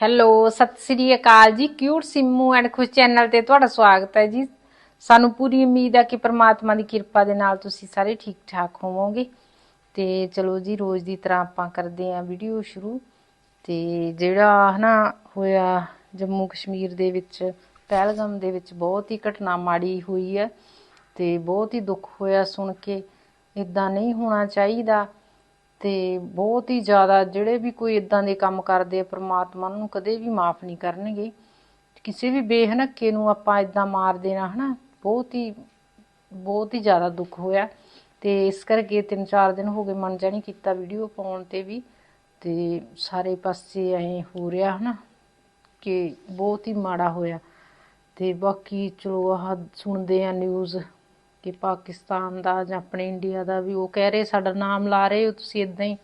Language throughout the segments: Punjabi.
ਹੈਲੋ, ਸਤਿ ਸ੍ਰੀ ਅਕਾਲ ਜੀ। Cute Simmu and Khush channel ਤੇ ਤੁਹਾਡਾ ਸਵਾਗਤ ਹੈ ਜੀ। ਸਾਨੂੰ ਪੂਰੀ ਉਮੀਦ ਹੈ ਕਿ ਪ੍ਰਮਾਤਮਾ ਦੀ ਕਿਰਪਾ ਦੇ ਨਾਲ ਤੁਸੀਂ ਸਾਰੇ ਠੀਕ ਠਾਕ ਹੋਵੋਗੇ। ਤੇ ਚਲੋ ਜੀ, ਰੋਜ਼ ਦੀ ਤਰ੍ਹਾਂ ਆਪਾਂ ਕਰਦੇ ਆਂ ਵੀਡੀਓ ਸ਼ੁਰੂ। ਤੇ ਜਿਹੜਾ ਹਨਾ, ਹੋਇਆ ਜੰਮੂ ਕਸ਼ਮੀਰ ਦੇ ਵਿੱਚ, ਪਹਿਲਗਾਮ ਦੇ ਵਿੱਚ ਬਹੁਤ ਹੀ ਘਟਨਾ ਮਾੜੀ ਹੋਈ ਹੈ। ਤੇ ਬਹੁਤ ਹੀ ਦੁੱਖ ਹੋਇਆ ਸੁਣ ਕੇ। ਇਦਾਂ ਨਹੀਂ ਹੋਣਾ ਚਾਹੀਦਾ। ਤੇ ਬਹੁਤ ਹੀ ਜ਼ਿਆਦਾ ਜਿਹੜੇ ਵੀ ਕੋਈ ਇਦਾਂ ਦੇ ਕੰਮ ਕਰਦੇ ਆ ਪ੍ਰਮਾਤਮਾ ਨੂੰ ਕਦੇ ਵੀ ਮਾਫ ਨਹੀਂ ਕਰਨਗੇ। ਕਿਸੇ ਵੀ ਬੇਹਨੱਕੇ ਨੂੰ ਆਪਾਂ ਇਦਾਂ ਮਾਰ ਦੇਣਾ, ਹਨਾ? ਬਹੁਤ ਹੀ ਬਹੁਤ ਹੀ ਜ਼ਿਆਦਾ ਦੁੱਖ ਹੋਇਆ। ਤੇ ਇਸ ਕਰਕੇ ਤਿੰਨ ਚਾਰ ਦਿਨ ਹੋ ਗਏ ਮਨ ਜਾ ਨਹੀਂ ਕੀਤਾ ਵੀਡੀਓ ਪਾਉਣ ਤੇ ਵੀ। ਤੇ ਸਾਰੇ ਪਾਸੇ ਐ ਹੋ ਰਿਹਾ, ਹਨਾ? ਕਿ ਬਹੁਤ ਹੀ ਮਾੜਾ ਹੋਇਆ। ਤੇ ਬਾਕੀ ਚਲੋ ਆਹ ਸੁਣਦੇ ਆ ਨਿਊਜ਼। ਕਿ ਪਾਕਿਸਤਾਨ ਦਾ ਜਾਂ ਆਪਣੇ ਇੰਡੀਆ ਦਾ ਵੀ ਉਹ ਕਹਿ ਰਹੇ ਸਾਡਾ ਨਾਮ ਲਾ ਰਹੇ ਹੋ ਤੁਸੀਂ ਇਦਾਂ ਹੀ।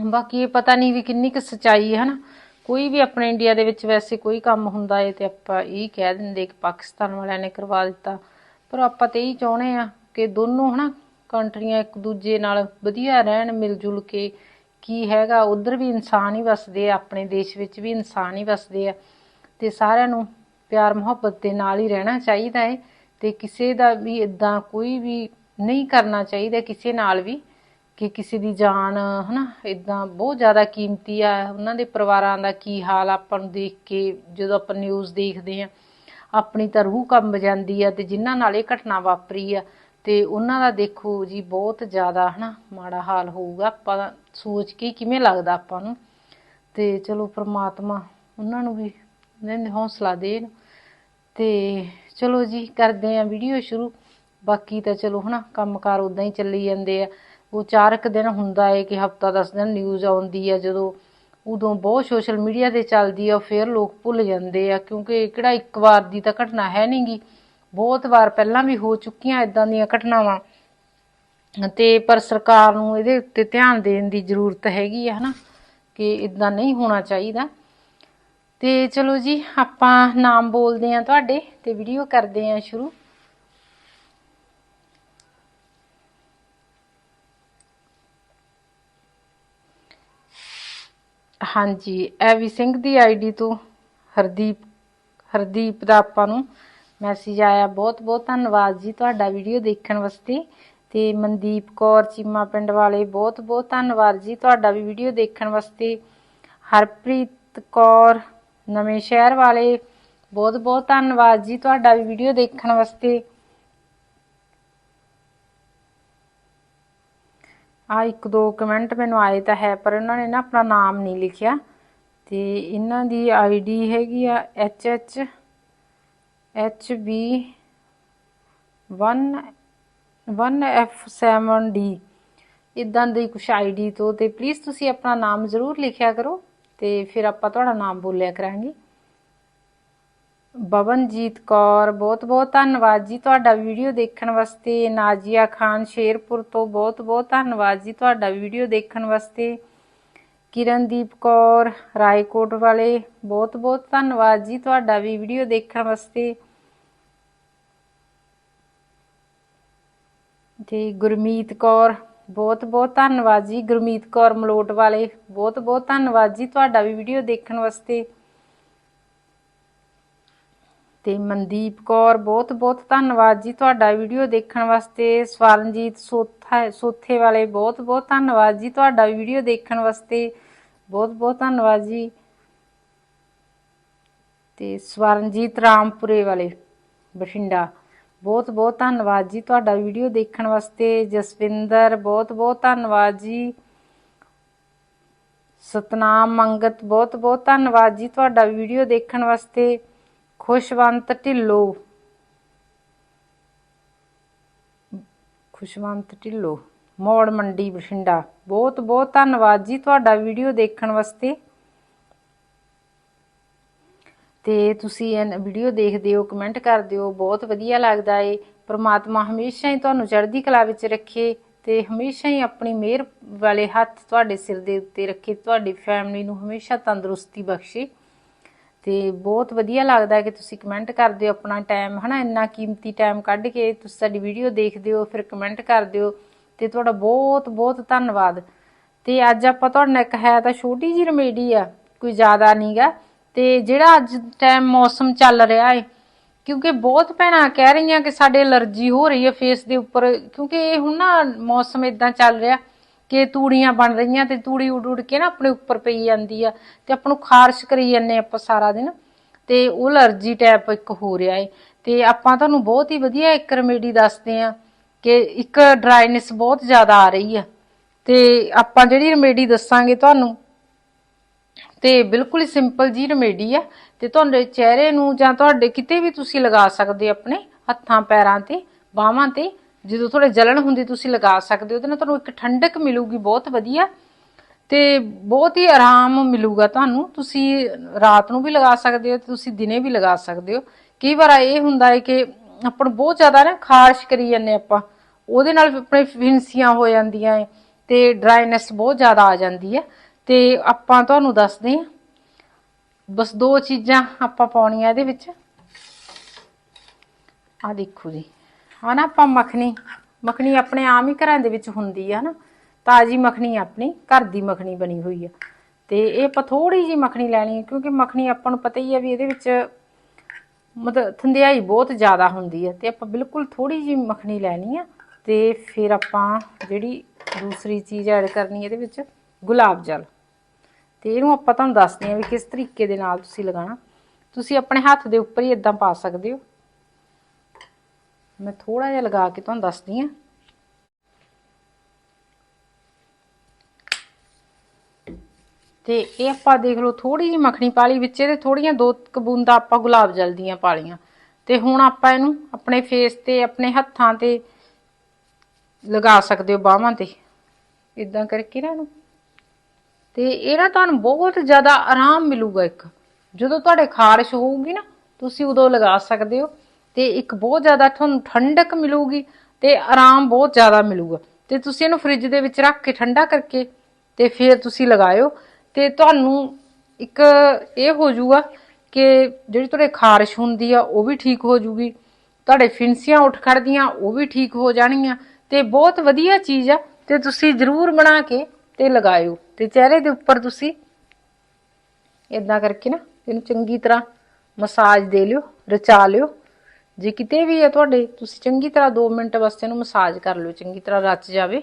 ਬਾਕੀ ਇਹ ਪਤਾ ਨਹੀਂ ਵੀ ਕਿੰਨੀ ਕੁ ਸਚਾਈ ਹੈ ਨਾ ਕੋਈ ਵੀ ਆਪਣੇ ਇੰਡੀਆ ਦੇ ਵਿੱਚ ਵੈਸੇ ਕੋਈ ਕੰਮ ਹੁੰਦਾ ਏ ਤੇ ਆਪਾਂ ਇਹ ਕਹਿ ਦਿੰਦੇ ਕਿ ਪਾਕਿਸਤਾਨ ਵਾਲਿਆਂ ਨੇ ਕਰਵਾ ਦਿੱਤਾ। ਪਰ ਆਪਾਂ ਤੇ ਇਹੀ ਚਾਹੁੰਦੇ ਆ ਕਿ ਦੋਨੋਂ ਹਨਾ ਕੰਟਰੀਆਂ ਇੱਕ ਦੂਜੇ ਨਾਲ ਵਧੀਆ ਰਹਿਣ, ਮਿਲ ਜੁਲ ਕੇ ਕੀ ਹੈਗਾ, ਉਧਰ ਵੀ ਇਨਸਾਨ ਹੀ ਵਸਦੇ ਆ, ਆਪਣੇ ਦੇਸ਼ ਵਿੱਚ ਵੀ ਇਨਸਾਨ ਹੀ ਵਸਦੇ ਆ। ਤੇ ਸਾਰਿਆਂ ਨੂੰ ਪਿਆਰ ਮੁਹੱਬਤ ਦੇ ਨਾਲ ਹੀ ਰਹਿਣਾ ਚਾਹੀਦਾ ਹੈ ਤੇ ਕਿਸੇ ਦਾ ਵੀ ਇਦਾਂ ਕੋਈ ਵੀ ਨਹੀਂ ਕਰਨਾ ਚਾਹੀਦਾ, ਕਿਸੇ ਨਾਲ ਵੀ, ਕਿ ਕਿਸੇ ਦੀ ਜਾਨ, ਹਨਾ ਇਦਾਂ ਬਹੁਤ ਜ਼ਿਆਦਾ ਕੀਮਤੀ ਆ, ਉਹਨਾਂ ਦੇ ਪਰਿਵਾਰਾਂ ਦਾ ਕੀ ਹਾਲ ਆ, ਆਪਾਂ ਨੂੰ ਦੇਖ ਕੇ, ਜਦੋਂ ਆਪਾਂ ਨਿਊਜ਼ ਦੇਖਦੇ ਆ ਆਪਣੀ ਤਾਂ ਰੂਹ ਕੰਬ ਜਾਂਦੀ ਆ ਤੇ ਜਿਨ੍ਹਾਂ ਨਾਲ ਇਹ ਘਟਨਾ ਵਾਪਰੀ ਆ, ਤੇ ਉਹਨਾਂ ਦਾ ਦੇਖੋ ਜੀ ਬਹੁਤ ਜ਼ਿਆਦਾ, ਹਨਾ, ਮਾੜਾ ਹਾਲ ਹੋਊਗਾ, ਆਪਾਂ ਸੋਚ ਕੇ ਕਿਵੇਂ ਲੱਗਦਾ ਆਪਾਂ ਨੂੰ। ਤੇ ਚਲੋ ਪ੍ਰਮਾਤਮਾ ਉਹਨਾਂ ਨੂੰ ਵੀ ਨੇ ਹੌਸਲਾ ਦੇਣ, ਤੇ ਚਲੋ ਜੀ, ਕਰਦੇ ਆਂ ਵੀਡੀਓ ਸ਼ੁਰੂ। ਬਾਕੀ ਤਾਂ ਚਲੋ ਹਨਾ, ਕੰਮਕਾਰ ਉਦਾਂ ਹੀ ਚੱਲੀ ਜਾਂਦੇ ਆ। ਉਹ ਚਾਰ ਕੁ ਦਿਨ ਹੁੰਦਾ ਏ ਕਿ ਹਫਤਾ 10 ਦਿਨ ਨਿਊਜ਼ ਆਉਂਦੀ ਆ, ਜਦੋਂ ਉਦੋਂ ਬਹੁਤ ਸੋਸ਼ਲ ਮੀਡੀਆ ਤੇ ਚੱਲਦੀ ਆ ਫਿਰ ਲੋਕ ਭੁੱਲ ਜਾਂਦੇ ਆ, ਕਿਉਂਕਿ ਕਿਹੜਾ ਇੱਕ ਵਾਰ ਦੀ ਤਾਂ ਘਟਨਾ ਹੈ ਨਹੀਂਗੀ ਬਹੁਤ ਵਾਰ ਪਹਿਲਾਂ ਵੀ ਹੋ ਚੁੱਕੀਆਂ ਇਦਾਂ ਦੀਆਂ ਘਟਨਾਵਾਂ। ਤੇ ਪਰ ਸਰਕਾਰ ਨੂੰ ਇਹਦੇ ਉੱਤੇ ਧਿਆਨ ਦੇਣ ਦੀ ਜ਼ਰੂਰਤ ਹੈਗੀ ਆ ਹਨਾ, ਕਿ ਇਦਾਂ ਨਹੀਂ ਹੋਣਾ ਚਾਹੀਦਾ। ਤੇ ਚਲੋ ਜੀ, ਆਪਾਂ ਨਾਮ ਬੋਲਦੇ ਆਂ ਤੁਹਾਡੇ ਤੇ ਵੀਡੀਓ ਕਰਦੇ ਆਂ ਸ਼ੁਰੂ। ਹਾਂਜੀ ਐਵੀ ਸਿੰਘ ਦੀ ਆਈਡੀ ਤੋਂ ਹਰਦੀਪ ਹਰਦੀਪ ਦਾ ਆਪਾਂ ਨੂੰ ਮੈਸੇਜ ਆਇਆ। ਬਹੁਤ ਬਹੁਤ ਧੰਨਵਾਦ ਜੀ ਤੁਹਾਡਾ ਵੀਡੀਓ ਦੇਖਣ ਵਾਸਤੇ। ਤੇ ਮਨਦੀਪ ਕੌਰ, ਚੀਮਾ ਪਿੰਡ ਵਾਲੇ, ਬਹੁਤ ਬਹੁਤ ਧੰਨਵਾਦ ਜੀ ਤੁਹਾਡਾ ਵੀ ਵੀਡੀਓ ਦੇਖਣ ਵਾਸਤੇ। ਹਰਪ੍ਰੀਤ ਕੌਰ ਨਵੇਂ ਸ਼ਹਿਰ ਵਾਲੇ, ਬਹੁਤ ਬਹੁਤ ਧੰਨਵਾਦ ਜੀ ਤੁਹਾਡਾ ਵੀ ਵੀਡੀਓ ਦੇਖਣ ਵਾਸਤੇ। ਆ ਇੱਕ ਦੋ ਕਮੈਂਟ ਮੈਨੂੰ ਆਏ ਤਾਂ ਹੈ, ਪਰ ਉਹਨਾਂ ਨੇ ਨਾ ਆਪਣਾ ਨਾਮ ਨਹੀਂ ਲਿਖਿਆ। ਤੇ ਇਹਨਾਂ ਦੀ ਆਈਡੀ ਹੈਗੀ ਆ H H H B 1 1F7D ਇਦਾਂ ਦੀ ਕੁਛ ਆਈਡੀ ਤੋਂ ਤੇ ਪਲੀਜ਼ ਤੁਸੀਂ ਆਪਣਾ ਨਾਮ ਜ਼ਰੂਰ ਲਿਖਿਆ ਕਰੋ। ਤੇ ਫਿਰ ਆਪਾਂ ਤੁਹਾਡਾ ਨਾਮ ਬੋਲਿਆ ਕਰਾਂਗੇ। ਬਵਨਜੀਤ ਕੌਰ, ਬਹੁਤ ਬਹੁਤ ਧੰਨਵਾਦ ਜੀ ਤੁਹਾਡਾ ਵੀਡੀਓ ਦੇਖਣ ਵਾਸਤੇ। ਨਾਜੀਆ ਖਾਨ ਸ਼ੇਰਪੁਰ ਤੋਂ ਬਹੁਤ ਬਹੁਤ ਧੰਨਵਾਦ ਜੀ ਤੁਹਾਡਾ ਵੀਡੀਓ ਦੇਖਣ ਵਾਸਤੇ। ਕਿਰਨਦੀਪ ਕੌਰ, ਰਾਏਕੋਟ ਵਾਲੇ, ਬਹੁਤ ਬਹੁਤ ਧੰਨਵਾਦ ਜੀ ਤੁਹਾਡਾ ਵੀ ਵੀਡੀਓ ਦੇਖਣ ਵਾਸਤੇ। ਤੇ ਗੁਰਮੀਤ ਕੌਰ ਬਹੁਤ ਬਹੁਤ ਧੰਨਵਾਦ ਜੀ, ਗੁਰਮੀਤ ਕੌਰ ਮਲੋਟ ਵਾਲੇ। ਬਹੁਤ ਬਹੁਤ ਧੰਨਵਾਦ ਜੀ ਤੁਹਾਡਾ ਵੀ ਵੀਡੀਓ ਦੇਖਣ ਵਾਸਤੇ। ਤੇ ਮਨਦੀਪ ਕੌਰ, ਬਹੁਤ ਬਹੁਤ ਧੰਨਵਾਦ ਜੀ ਤੁਹਾਡਾ ਵੀਡੀਓ ਦੇਖਣ ਵਾਸਤੇ। ਸਵਰਨਜੀਤ ਸੋਥਾ, ਸੋਥੇ ਵਾਲੇ, ਬਹੁਤ ਬਹੁਤ ਧੰਨਵਾਦ ਜੀ ਤੁਹਾਡਾ ਵੀਡੀਓ ਦੇਖਣ ਵਾਸਤੇ। ਬਹੁਤ ਬਹੁਤ ਧੰਨਵਾਦ ਜੀ। ਤੇ ਸਵਰਨਜੀਤ ਰਾਮਪੁਰੇ ਵਾਲੇ, ਬਠਿੰਡਾ। ਬਹੁਤ ਬਹੁਤ ਧੰਨਵਾਦ ਜੀ ਤੁਹਾਡਾ ਵੀਡੀਓ ਦੇਖਣ ਵਾਸਤੇ। ਜਸਵਿੰਦਰ, ਬਹੁਤ ਬਹੁਤ ਧੰਨਵਾਦ ਜੀ। ਸਤਨਾਮ, ਮੰਗਤ, ਬਹੁਤ ਬਹੁਤ ਧੰਨਵਾਦ ਜੀ ਤੁਹਾਡਾ ਵੀਡੀਓ ਦੇਖਣ ਵਾਸਤੇ। ਖੁਸ਼ਵੰਤ ਢਿੱਲੋ। ਖੁਸ਼ਵੰਤ ਢਿੱਲੋ, ਮੋੜ ਮੰਡੀ ਬਠਿੰਡਾ। ਬਹੁਤ ਬਹੁਤ ਧੰਨਵਾਦ ਜੀ ਤੁਹਾਡਾ ਵੀਡੀਓ ਦੇਖਣ ਵਾਸਤੇ। ਤੇ ਤੁਸੀਂ ਇਹ ਵੀਡੀਓ ਦੇਖਦੇ ਹੋ ਕਮੈਂਟ ਕਰਦੇ ਹੋ, ਬਹੁਤ ਵਧੀਆ ਲੱਗਦਾ ਏ। ਪ੍ਰਮਾਤਮਾ ਹਮੇਸ਼ਾ ਹੀ ਤੁਹਾਨੂੰ ਚੜ੍ਹਦੀ ਕਲਾ ਵਿੱਚ ਰੱਖੇ ਤੇ ਹਮੇਸ਼ਾ ਹੀ ਆਪਣੀ ਮਿਹਰ ਵਾਲੇ ਹੱਥ ਤੁਹਾਡੇ ਸਿਰ ਦੇ ਉੱਤੇ ਰੱਖੇ, ਤੁਹਾਡੀ ਫੈਮਿਲੀ ਨੂੰ ਹਮੇਸ਼ਾ ਤੰਦਰੁਸਤੀ ਬਖਸ਼ੇ। ਤੇ ਬਹੁਤ ਵਧੀਆ ਲੱਗਦਾ ਕਿ ਤੁਸੀਂ ਕਮੈਂਟ ਕਰਦੇ ਹੋ ਆਪਣਾ ਟਾਈਮ ਹਨਾ, ਇੰਨਾ ਕੀਮਤੀ ਟਾਈਮ ਕੱਢ ਕੇ ਤੁਸੀਂ ਸਾਡੀ ਵੀਡੀਓ ਦੇਖਦੇ ਹੋ, ਫਿਰ ਕਮੈਂਟ ਕਰਦੇ ਹੋ ਤੇ ਤੁਹਾਡਾ ਬਹੁਤ ਬਹੁਤ ਧੰਨਵਾਦ। ਤੇ ਅੱਜ ਆਪਾਂ ਤੁਹਾਡੇ ਨਾਲ ਇੱਕ ਹੈ ਤਾਂ ਛੋਟੀ ਜੀ ਰਮੇਡੀ ਆ, ਕੋਈ ਜ਼ਿਆਦਾ ਨਹੀਂਗਾ ਤੇ ਜਿਹੜਾ ਅੱਜ ਟਾਈਮ ਮੌਸਮ ਚੱਲ ਰਿਹਾ ਹੈ ਕਿਉਂਕਿ ਬਹੁਤ ਭੈਣਾਂ ਕਹਿ ਰਹੀਆਂ ਕਿ ਸਾਡੇ ਅਲਰਜੀ ਹੋ ਰਹੀ ਹੈ ਫੇਸ ਦੇ ਉੱਪਰ, ਕਿਉਂਕਿ ਇਹ ਹੁਣ ਨਾ ਮੌਸਮ ਇਦਾਂ ਚੱਲ ਰਿਹਾ ਕਿ ਤੂੜੀਆਂ ਬਣ ਰਹੀਆਂ ਤੇ ਤੂੜੀ ਉਡ ਉਡ ਕੇ ਨਾ ਆਪਣੇ ਉੱਪਰ ਪਈ ਜਾਂਦੀ ਆ ਤੇ ਆਪਾਂ ਨੂੰ ਖਾਰਸ਼ ਕਰੀ ਜਾਂਦੇ ਆਪਾਂ ਸਾਰਾ ਦਿਨ ਤੇ ਉਹ ਅਲਰਜੀ ਟਾਈਪ ਇੱਕ ਹੋ ਰਿਹਾ ਏ। ਤੇ ਆਪਾਂ ਤੁਹਾਨੂੰ ਬਹੁਤ ਹੀ ਵਧੀਆ ਇੱਕ ਰੈਮੇਡੀ ਦੱਸਦੇ ਆ ਕਿ ਇੱਕ ਡਰਾਈਨੈਸ ਬਹੁਤ ਜ਼ਿਆਦਾ ਆ ਰਹੀ ਆ। ਤੇ ਆਪਾਂ ਜਿਹੜੀ ਰੈਮੇਡੀ ਦੱਸਾਂਗੇ ਤੁਹਾਨੂੰ ਤੇ ਬਿਲਕੁਲ ਸਿੰਪਲ ਜੀ ਰੈਮੇਡੀ ਆ। ਤੇ ਤੁਹਾਡੇ ਚਿਹਰੇ ਨੂੰ ਜਾਂ ਤੁਹਾਡੇ ਕਿਤੇ ਵੀ ਤੁਸੀਂ ਲਗਾ ਸਕਦੇ ਹੋ ਆਪਣੇ ਹੱਥਾਂ, ਪੈਰਾਂ ਤੇ, ਬਾਹਾਂ ਤੇ, ਜਦੋਂ ਤੁਹਾਡੇ ਜਲਨ ਹੁੰਦੀ ਤੁਸੀਂ ਲਗਾ ਸਕਦੇ ਹੋ। ਉਹਦੇ ਨਾਲ ਤੁਹਾਨੂੰ ਇੱਕ ਠੰਡਕ ਮਿਲੂਗੀ, ਬਹੁਤ ਵਧੀਆ। ਤੇ ਬਹੁਤ ਹੀ ਆਰਾਮ ਮਿਲੂਗਾ ਤੁਹਾਨੂੰ। ਤੁਸੀਂ ਰਾਤ ਨੂੰ ਵੀ ਲਗਾ ਸਕਦੇ ਹੋ ਤੇ ਤੁਸੀਂ ਦਿਨੇ ਵੀ ਲਗਾ ਸਕਦੇ ਹੋ। ਕਈ ਵਾਰ ਇਹ ਹੁੰਦਾ ਹੈ ਕਿ ਆਪਾਂ ਬਹੁਤ ਜ਼ਿਆਦਾ ਨਾ ਖਾਰਸ਼ ਕਰੀ ਜਾਂਦੇ ਆਪਾਂ। ਉਹਦੇ ਨਾਲ ਆਪਣੇ ਫਿੰਸੀਆਂ ਹੋ ਜਾਂਦੀਆਂ ਏ ਤੇ ਡਰਾਈਨੈਸ ਬਹੁਤ ਜ਼ਿਆਦਾ ਆ ਜਾਂਦੀ ਹੈ। ਤੇ ਆਪਾਂ ਤੁਹਾਨੂੰ ਦੱਸਦੇ ਹਾਂ। ਬਸ ਦੋ ਚੀਜ਼ਾਂ ਆਪਾਂ ਪਾਉਣੀਆਂ ਇਹਦੇ ਵਿੱਚ। ਆ ਦੇਖੋ ਜੀ। ਆ ਨਾ ਆਪਾਂ ਮੱਖਣੀ। ਮੱਖਣੀ ਆਪਣੇ ਆਮ ਹੀ ਘਰਾਂ ਦੇ ਵਿੱਚ ਹੁੰਦੀ ਆ ਨਾ। ਤਾਜੀ ਮੱਖਣੀ ਆਪਣੀ, ਘਰ ਦੀ ਮੱਖਣੀ ਬਣੀ ਹੋਈ ਆ। ਤੇ ਇਹ ਆਪਾਂ ਥੋੜੀ ਜੀ ਮੱਖਣੀ ਲੈਣੀ ਹੈ ਕਿਉਂਕਿ ਮੱਖਣੀ ਆਪਾਂ ਨੂੰ ਪਤਾ ਹੀ ਆ ਵੀ ਇਹਦੇ ਵਿੱਚ ਮਤਲਬ ਥੰਧਿਆਈ ਬਹੁਤ ਜ਼ਿਆਦਾ ਹੁੰਦੀ ਹੈ ਤੇ ਆਪਾਂ ਬਿਲਕੁਲ ਥੋੜੀ ਜੀ ਮੱਖਣੀ ਲੈਣੀ ਆ। ਤੇ ਫਿਰ ਆਪਾਂ ਜਿਹੜੀ ਦੂਸਰੀ ਚੀਜ਼ ਐਡ ਕਰਨੀ ਇਹਦੇ ਵਿੱਚ ਗੁਲਾਬ ਜਲ। ਤੇ ਇਹਨੂੰ ਆਪਾਂ ਤੁਹਾਨੂੰ ਦੱਸਦੇ ਹਾਂ ਵੀ ਕਿਸ ਤਰੀਕੇ ਦੇ ਨਾਲ ਤੁਸੀਂ ਲਗਾਣਾ ਤੁਸੀਂ ਆਪਣੇ ਹੱਥ ਦੇ ਉੱਪਰ ਹੀ ਇਦਾਂ ਪਾ ਸਕਦੇ ਹੋ। ਮੈਂ ਥੋੜਾ ਜਿਹਾ ਲਗਾ ਕੇ ਤੁਹਾਨੂੰ ਦੱਸਦੀ ਹਾਂ। ਤੇ ਇਹ ਆਪਾਂ ਦੇਖ ਲਓ ਥੋੜੀ ਜਿਹੀ ਮੱਖਣੀ ਪਾਲੀ ਵਿੱਚ, ਇਹਦੇ ਥੋੜੀਆਂ ਦੋ ਕੁ ਬੂੰਦਾਂ ਆਪਾਂ ਗੁਲਾਬ ਜਲ ਦੀਆਂ ਪਾਲੀਆਂ ਤੇ ਹੁਣ ਆਪਾਂ ਇਹਨੂੰ ਆਪਣੇ ਫੇਸ ਤੇ, ਆਪਣੇ ਹੱਥਾਂ ਤੇ ਲਗਾ ਸਕਦੇ ਹੋ ਬਾਹਾਂ ਤੇ। ਇਦਾਂ ਕਰਕੇ ਨਾ ਇਹਨੂੰ। ਤੇ ਇਹ ਨਾ ਤੁਹਾਨੂੰ ਬਹੁਤ ਜ਼ਿਆਦਾ ਆਰਾਮ ਮਿਲੂਗਾ ਇੱਕ। ਜਦੋਂ ਤੁਹਾਡੇ ਖਾਰਸ਼ ਹੋਊਗੀ ਨਾ, ਤੁਸੀਂ ਉਦੋਂ ਲਗਾ ਸਕਦੇ ਹੋ ਤੇ ਇੱਕ ਬਹੁਤ ਜ਼ਿਆਦਾ ਤੁਹਾਨੂੰ ਠੰਡਕ ਮਿਲੂਗੀ ਤੇ ਆਰਾਮ ਬਹੁਤ ਜ਼ਿਆਦਾ ਮਿਲੂਗਾ। ਤੇ ਤੁਸੀਂ ਇਹਨੂੰ ਫ੍ਰਿਜ ਦੇ ਵਿੱਚ ਰੱਖ ਕੇ ਠੰਡਾ ਕਰਕੇ ਤੇ ਫਿਰ ਤੁਸੀਂ ਲਗਾਇਓ। ਤੇ ਤੁਹਾਨੂੰ ਇੱਕ ਇਹ ਹੋ ਜਾਊਗਾ ਕਿ ਜਿਹੜੀ ਤੁਹਾਡੇ ਖਾਰਸ਼ ਹੁੰਦੀ ਆ, ਉਹ ਵੀ ਠੀਕ ਹੋ ਜੂਗੀ ਤੁਹਾਡੇ ਫਿੰਸੀਆਂ ਉੱਠ ਖੜਦੀਆਂ, ਉਹ ਵੀ ਠੀਕ ਹੋ ਜਾਣਗੀਆਂ। ਤੇ ਬਹੁਤ ਵਧੀਆ ਚੀਜ਼ ਆ, ਤੇ ਤੁਸੀਂ ਜ਼ਰੂਰ ਬਣਾ ਕੇ ਤੇ ਲਗਾਇਓ ਤੇ ਚਿਹਰੇ ਦੇ ਉੱਪਰ ਤੁਸੀਂ ਇਦਾਂ ਕਰਕੇ ਨਾ ਇਹਨੂੰ ਚੰਗੀ ਤਰ੍ਹਾਂ ਮਸਾਜ ਦੇ ਲਿਓ, ਰਚਾ ਲਿਓ। ਜੇ ਕਿਤੇ ਵੀ ਹੈ ਤੁਹਾਡੇ ਤੁਸੀਂ ਚੰਗੀ ਤਰ੍ਹਾਂ 2 ਮਿੰਟ ਵਾਸਤੇ ਇਹਨੂੰ ਮਸਾਜ ਕਰ ਲਿਓ, ਚੰਗੀ ਤਰ੍ਹਾਂ ਰਚ ਜਾਵੇ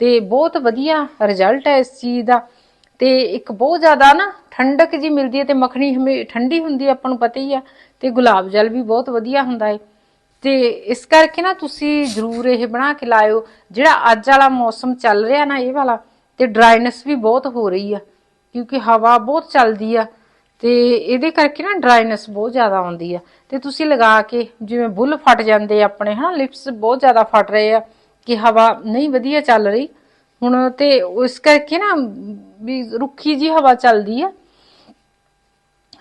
ਤੇ ਬਹੁਤ ਵਧੀਆ ਰਿਜ਼ਲਟ ਹੈ ਇਸ ਚੀਜ਼ ਦਾ। ਤੇ ਇੱਕ ਬਹੁਤ ਜ਼ਿਆਦਾ ਨਾ ਠੰਡਕ ਜੀ ਮਿਲਦੀ ਹੈ ਤੇ ਮੱਖਣੀ ਹਮੇ, ਠੰਡੀ ਹੁੰਦੀ ਹੈ, ਆਪਾਂ ਨੂੰ ਪਤਾ ਹੀ ਆ ਤੇ ਗੁਲਾਬ ਜਲ ਵੀ ਬਹੁਤ ਵਧੀਆ ਹੁੰਦਾ ਹੈ। ਤੇ ਇਸ ਕਰਕੇ ਨਾ ਤੁਸੀਂ ਜ਼ਰੂਰ ਇਹ ਬਣਾ ਕੇ ਲਾਇਓ। ਜਿਹੜਾ ਅੱਜ ਵਾਲਾ ਮੌਸਮ ਚੱਲ ਰਿਹਾ ਨਾ ਇਹ ਵਾਲਾ ਤੇ ਡਰਾਈਨੈਸ ਵੀ ਬਹੁਤ ਹੋ ਰਹੀ ਆ, ਕਿਉਂਕਿ ਹਵਾ ਬਹੁਤ ਚੱਲਦੀ ਆ ਤੇ ਇਹਦੇ ਕਰਕੇ ਨਾ ਡਰਾਈਨੈਸ ਬਹੁਤ ਜ਼ਿਆਦਾ ਆਉਂਦੀ ਆ। ਤੇ ਤੁਸੀਂ ਲਗਾ ਕੇ ਜਿਵੇਂ ਬੁੱਲ ਫਟ ਜਾਂਦੇ ਆ ਆਪਣੇ, ਹਨਾ, ਲਿਪਸ ਬਹੁਤ ਜ਼ਿਆਦਾ ਫਟ ਰਹੇ ਆ ਕਿ ਹਵਾ ਨਹੀਂ ਵਧੀਆ ਚੱਲ ਰਹੀ। ਹੁਣ ਤੇ ਇਸ ਕਰਕੇ ਨਾ ਵੀ ਰੁੱਖੀ ਜੀ ਹਵਾ ਚੱਲਦੀ ਆ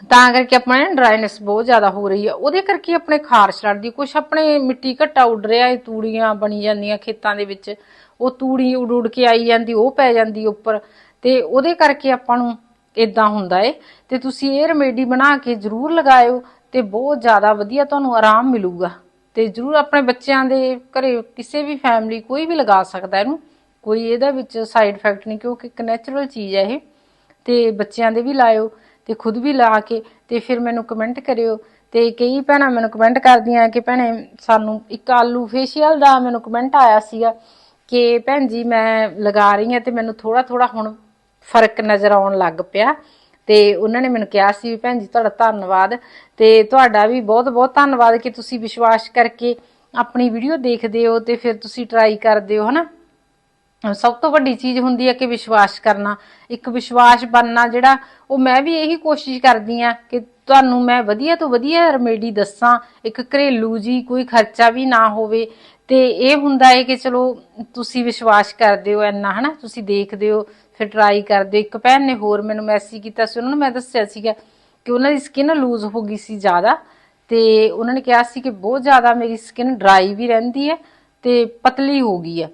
ਤਾਂ ਕਰਕੇ ਆਪਣੇ ਡਰਾਈਨੈਸ ਬਹੁਤ ਜ਼ਿਆਦਾ ਹੋ ਰਹੀ ਆ। ਉਹਦੇ ਕਰਕੇ ਆਪਣੇ ਖਾਰਸ਼ ਲੜਦੀ ਕੁਝ ਆਪਣੇ ਮਿੱਟੀ ਘੱਟਾ ਉੱਡ ਰਿਹਾ ਏ, ਤੂੜੀਆਂ ਬਣੀ ਜਾਂਦੀਆਂ ਖੇਤਾਂ ਦੇ ਵਿੱਚ। ਉਹ ਤੂੜੀ ਉੱਡ ਉੱਡ ਕੇ ਆਈ ਜਾਂਦੀ, ਉਹ ਪੈ ਜਾਂਦੀ ਉੱਪਰ। ਤੇ ਉਹਦੇ ਕਰਕੇ ਆਪਾਂ ਨੂੰ ਇਦਾਂ ਹੁੰਦਾ ਏ। ਤੇ ਤੁਸੀਂ ਇਹ ਰੈਮੇਡੀ ਬਣਾ ਕੇ ਜ਼ਰੂਰ ਲਗਾਇਓ ਤੇ ਬਹੁਤ ਜ਼ਿਆਦਾ ਵਧੀਆ ਤੁਹਾਨੂੰ ਆਰਾਮ ਮਿਲੂਗਾ। ਤੇ ਜ਼ਰੂਰ ਆਪਣੇ ਬੱਚਿਆਂ ਦੇ ਘਰੇ ਕਿਸੇ ਵੀ ਫੈਮਿਲੀ ਕੋਈ ਵੀ ਲਗਾ ਸਕਦਾ ਇਹਨੂੰ। ਕੋਈ ਇਹਦਾ ਵਿੱਚ ਸਾਈਡ ਇਫੈਕਟ ਨਹੀਂ, ਕਿਉਂਕਿ ਇੱਕ ਨੈਚੁਰਲ ਚੀਜ਼ ਹੈ ਇਹ। ਤੇ ਬੱਚਿਆਂ ਦੇ ਵੀ ਲਾਇਓ। ਤੇ ਖੁਦ ਵੀ ਲਾ ਕੇ ਤੇ ਫਿਰ ਮੈਨੂੰ ਕਮੈਂਟ ਕਰਿਓ। ਤੇ ਕਈ ਭੈਣਾਂ ਮੈਨੂੰ ਕਮੈਂਟ ਕਰਦੀਆਂ ਕਿ ਭੈਣੇ ਸਾਨੂੰ ਇੱਕ ਆਲੂ ਫੇਸ਼ੀਅਲ ਦਾ ਮੈਨੂੰ ਕਮੈਂਟ ਆਇਆ ਸੀਗਾ ਕਿ ਭੈਣ ਜੀ ਮੈਂ ਲਗਾ ਰਹੀ ਹਾਂ ਤੇ ਮੈਨੂੰ ਥੋੜਾ ਥੋੜਾ ਹੁਣ ਫ਼ਰਕ ਨਜ਼ਰ ਆਉਣ ਲੱਗ ਪਿਆ। ਤੇ ਉਹਨਾਂ ਨੇ ਮੈਨੂੰ ਕਿਹਾ ਸੀ ਵੀ ਭੈਣ ਜੀ ਤੁਹਾਡਾ ਧੰਨਵਾਦ ਤੇ ਤੁਹਾਡਾ ਵੀ ਬਹੁਤ ਬਹੁਤ ਧੰਨਵਾਦ ਕਿ ਤੁਸੀਂ ਵਿਸ਼ਵਾਸ ਕਰਕੇ ਆਪਣੀ ਵੀਡੀਓ ਦੇਖਦੇ ਹੋ ਤੇ ਫਿਰ ਤੁਸੀਂ ਟਰਾਈ ਕਰਦੇ ਹੋ, ਹਨਾ? ਸਭ ਤੋਂ ਵੱਡੀ ਚੀਜ਼ ਹੁੰਦੀ ਹੈ ਕਿ ਵਿਸ਼ਵਾਸ ਕਰਨਾ, ਇੱਕ ਵਿਸ਼ਵਾਸ ਬਣਨਾ ਜਿਹੜਾ ਉਹ ਮੈਂ ਵੀ ਇਹੀ ਕੋਸ਼ਿਸ਼ ਕਰਦੀ ਆ ਕਿ ਤੁਹਾਨੂੰ ਮੈਂ ਵਧੀਆ ਤੋਂ ਵਧੀਆ ਰੈਮੇਡੀ ਦੱਸਾਂ, ਇੱਕ ਘਰੇਲੂ ਜੀ ਕੋਈ ਖਰਚਾ ਵੀ ਨਾ ਹੋਵੇ, ਤੇ ਇਹ ਹੁੰਦਾ ਹੈ ਕਿ ਚਲੋ ਤੁਸੀਂ ਵਿਸ਼ਵਾਸ ਕਰਦੇ ਹੋ ਇੰਨਾ, ਹਨਾ? ਤੁਸੀਂ ਦੇਖਦੇ ਹੋ, ਫਿਰ ਟਰਾਈ ਕਰਦੇ ਹੋ। ਇੱਕ ਭੈਣ ਨੇ ਹੋਰ ਮੈਨੂੰ ਮੈਸੇਜ ਕੀਤਾ ਸੀ, ਉਹਨਾਂ ਨੂੰ ਮੈਂ ਦੱਸਿਆ ਸੀਗਾ ਕਿ ਉਹਨਾਂ ਦੀ ਸਕਿਨ ਲੂਜ਼ ਹੋ ਗਈ ਸੀ ਜ਼ਿਆਦਾ, ਤੇ ਉਹਨਾਂ ਨੇ ਕਿਹਾ ਸੀ ਕਿ ਬਹੁਤ ਜ਼ਿਆਦਾ ਮੇਰੀ ਸਕਿਨ ਡਰਾਈ ਵੀ ਰਹਿੰਦੀ ਹੈ ਤੇ ਪਤਲੀ ਹੋ ਗਈ ਹੈ।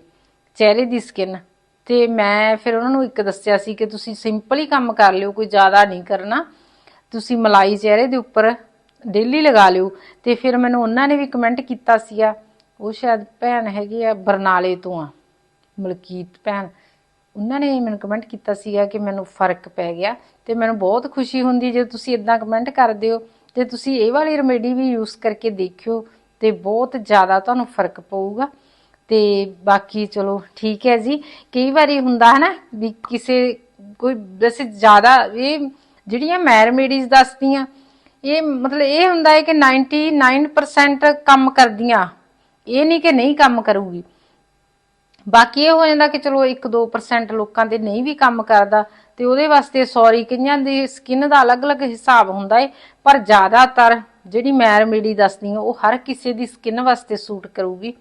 ਚਿਹਰੇ ਦੀ ਸਕਿਨ ਤੇ ਮੈਂ ਫਿਰ ਉਹਨਾਂ ਨੂੰ ਇੱਕ ਦੱਸਿਆ ਸੀ ਕਿ ਤੁਸੀਂ ਸਿੰਪਲ ਹੀ ਕੰਮ ਕਰ ਲਿਓ, ਕੋਈ ਜ਼ਿਆਦਾ ਨਹੀਂ ਕਰਨਾ। ਤੁਸੀਂ ਮਲਾਈ ਚਿਹਰੇ ਦੇ ਉੱਪਰ ਡੇਲੀ ਲਗਾ ਲਿਓ। ਤੇ ਫਿਰ ਮੈਨੂੰ ਉਹਨਾਂ ਨੇ ਵੀ ਕਮੈਂਟ ਕੀਤਾ ਸੀਗਾ, ਉਹ ਸ਼ਾਇਦ ਭੈਣ ਹੈਗੀ ਆ ਬਰਨਾਲੇ ਤੋਂ ਆ, ਮਲਕੀਤ ਭੈਣ। ਉਹਨਾਂ ਨੇ ਮੈਨੂੰ ਕਮੈਂਟ ਕੀਤਾ ਸੀਗਾ ਕਿ ਮੈਨੂੰ ਫ਼ਰਕ ਪੈ ਗਿਆ ਤੇ ਮੈਨੂੰ ਬਹੁਤ ਖੁਸ਼ੀ ਹੁੰਦੀ ਜੇ ਤੁਸੀਂ ਇਦਾਂ ਕਮੈਂਟ ਕਰਦੇ ਹੋ। ਤੇ ਤੁਸੀਂ ਇਹ ਵਾਲੀ ਰੈਮੇਡੀ ਵੀ ਯੂਜ਼ ਕਰਕੇ ਦੇਖਿਓ ਤੇ ਬਹੁਤ ਜ਼ਿਆਦਾ ਤੁਹਾਨੂੰ ਫ਼ਰਕ ਪਊਗਾ। ਤੇ ਬਾਕੀ ਚਲੋ ਠੀਕ ਹੈ ਜੀ। ਕਈ ਵਾਰੀ ਹੁੰਦਾ ਹੈ ਨਾ ਵੀ ਕਿਸੇ ਕੋਈ ਵੈਸੇ ਜ਼ਿਆਦਾ ਇਹ ਜਿਹੜੀਆਂ ਮੈਂ ਦੱਸਦੀਆਂ, ਇਹ ਮਤਲਬ ਇਹ ਹੁੰਦਾ ਹੈ ਕਿ 99% ਕੰਮ ਕਰਦੀਆਂ। ਇਹ ਨਹੀਂ ਕਿ ਨਹੀਂ ਕੰਮ ਕਰੂਗੀ। ਬਾਕੀ ਇਹ ਹੋ ਜਾਂਦਾ ਕਿ ਚਲੋ 1-2% ਲੋਕਾਂ ਦੇ ਨਹੀਂ ਵੀ ਕੰਮ ਕਰਦਾ ਤੇ ਉਹਦੇ ਵਾਸਤੇ ਸੌਰੀ ਕਈਆਂ ਦੀ ਸਕਿਨ ਦਾ ਅਲੱਗ-ਅਲੱਗ ਹਿਸਾਬ ਹੁੰਦਾ ਏ ਪਰ ਜ਼ਿਆਦਾਤਰ ਜਿਹੜੀ ਮੈਰਮੇਡੀ ਰੈਮੇਡੀ ਦੱਸਦੀ ਉਹ ਹਰ ਕਿਸੇ ਦੀ ਸਕਿਨ ਵਾਸਤੇ ਸੂਟ ਕਰੂਗੀ।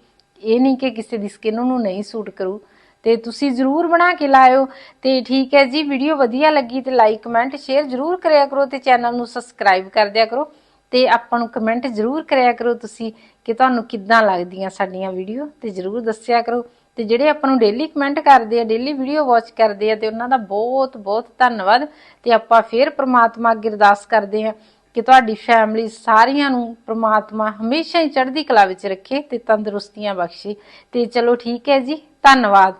ਇਹ ਨਹੀਂ ਕਿ ਕਿਸੇ ਦੀ ਸਕਿਨ ਨੂੰ ਨਹੀਂ ਸੂਟ ਕਰੂ। ਤੇ ਤੁਸੀਂ ਜਰੂਰ ਬਣਾ ਕੇ ਲਾਇਓ। ਤੇ ਠੀਕ ਹੈ ਜੀ ਵੀਡੀਓ ਵਧੀਆ ਲੱਗੀ ਤੇ ਲਾਈਕ ਕਮੈਂਟ ਸ਼ੇਅਰ ਜਰੂਰ ਕਰਿਆ ਕਰੋ ਤੇ ਚੈਨਲ ਨੂੰ ਸਬਸਕ੍ਰਾਈਬ ਕਰ ਦਿਆ ਕਰੋ। ਤੇ ਆਪਾਂ ਨੂੰ ਕਮੈਂਟ ਜਰੂਰ ਕਰਿਆ ਕਰੋ ਤੁਸੀਂ ਕਿ ਤੁਹਾਨੂੰ ਕਿੱਦਾਂ ਲੱਗਦੀਆਂ ਸਾਡੀਆਂ ਵੀਡੀਓ ਤੇ ਜਰੂਰ ਦੱਸਿਆ ਕਰੋ। ਤੇ ਜਿਹੜੇ ਆਪਾਂ ਨੂੰ ਡੇਲੀ ਕਮੈਂਟ ਕਰਦੇ ਆ ਡੇਲੀ ਵੀਡੀਓ ਵਾਚ ਕਰਦੇ ਆ ਤੇ ਉਹਨਾਂ ਦਾ ਬਹੁਤ ਬਹੁਤ ਧੰਨਵਾਦ। ਤੇ ਆਪਾਂ ਫੇਰ ਪ੍ਰਮਾਤਮਾ ਅੱਗੇ ਅਰਦਾਸ ਕਰਦੇ ਆ ਕਿ ਤੁਹਾਡੀ ਫੈਮਿਲੀ ਸਾਰਿਆਂ ਨੂੰ ਪ੍ਰਮਾਤਮਾ ਹਮੇਸ਼ਾ ਹੀ ਚੜ੍ਹਦੀ ਕਲਾ ਵਿੱਚ ਰੱਖੇ ਤੇ ਤੰਦਰੁਸਤੀਆਂ ਬਖਸ਼ੇ। ਤੇ ਚਲੋ ਠੀਕ ਹੈ ਜੀ, ਧੰਨਵਾਦ।